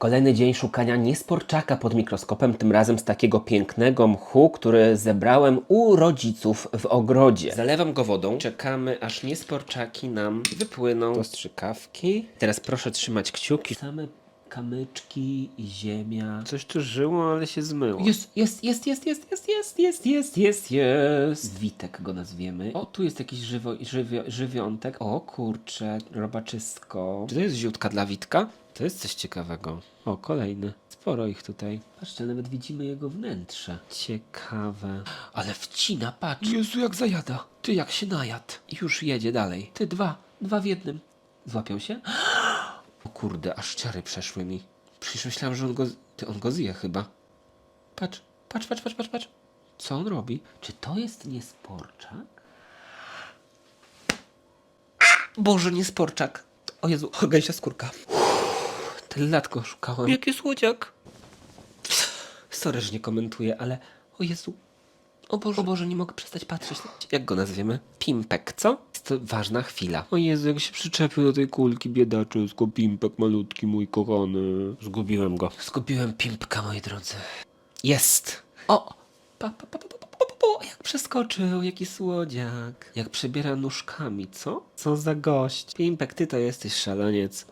Kolejny dzień szukania niesporczaka pod mikroskopem, tym razem z takiego pięknego mchu, który zebrałem u rodziców w ogrodzie. Zalewam go wodą, czekamy aż niesporczaki nam wypłyną do strzykawki. Teraz proszę trzymać kciuki. Same kamyczki i ziemia. Coś tu żyło, ale się zmyło. Jest, jest, jest, jest, jest, jest, jest, jest, jest, jest, jest. Witek go nazwiemy. O, tu jest jakiś żywo, żywio, żywiątek. O kurcze, robaczysko. Czy to jest ziutka dla Witka? To jest coś ciekawego. O, kolejny. Sporo ich tutaj. Patrzcie, nawet widzimy jego wnętrze. Ciekawe. Ale wcina, patrz. Jezu, jak zajada. Ty jak się najadł. I już jedzie dalej. Ty dwa. Dwa w jednym. Złapią się? O kurde, aż ciary przeszły mi. Przecież myślałem, że on go... Ty, on go zje chyba. Patrz, patrz, patrz, patrz, patrz, patrz. Co on robi? Czy to jest niesporczak? Boże, niesporczak. O Jezu, gęsia skórka. Uff, Tyle lat go szukałem. Jaki słodziak. Sorry, że nie komentuję, ale... O Jezu. O Boże, o Boże, nie mogę przestać patrzeć. Jak go nazwiemy? Pimpek, co? Jest to ważna chwila. O Jezu, jak się przyczepił do tej kulki, biedaczysko, Pimpek malutki, mój kochany. Zgubiłem go. Zgubiłem Pimpka, moi drodzy. Jest! O! Pa, pa, pa, pa, pa, pa, pa, pa, jak przeskoczył, jaki słodziak. Jak przebiera nóżkami, co? Co za gość. Pimpek, ty to jesteś szaleniec.